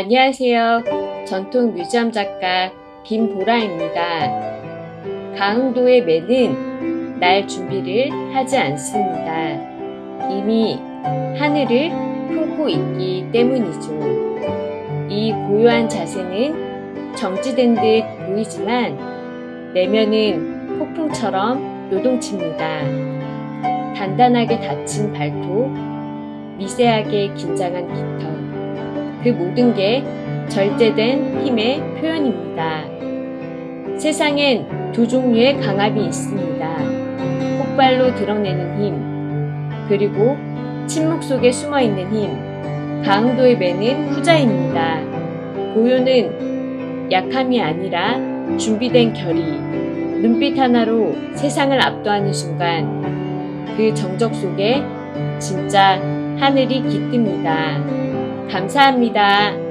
안녕하세요. 전통 뮤지엄 작가 김보라입니다. 강흥도의 매는 날 준비를 하지 않습니다. 이미 하늘을 품고 있기 때문이죠. 이 고요한 자세는 정지된 듯 보이지만 내면은 폭풍처럼 요동칩니다. 단단하게 닫힌 발톱, 미세하게 긴장한 깃털, 그 모든 게 절제된 힘의 표현입니다. 세상엔 두 종류의 강압이 있습니다. 폭발로 드러내는 힘, 그리고 침묵 속에 숨어 있는 힘. 강도의 매는 후자입니다. 고요는 약함이 아니라 준비된 결의, 눈빛 하나로 세상을 압도하는 순간 그 정적 속에 진짜 하늘이 깃듭니다. 감사합니다.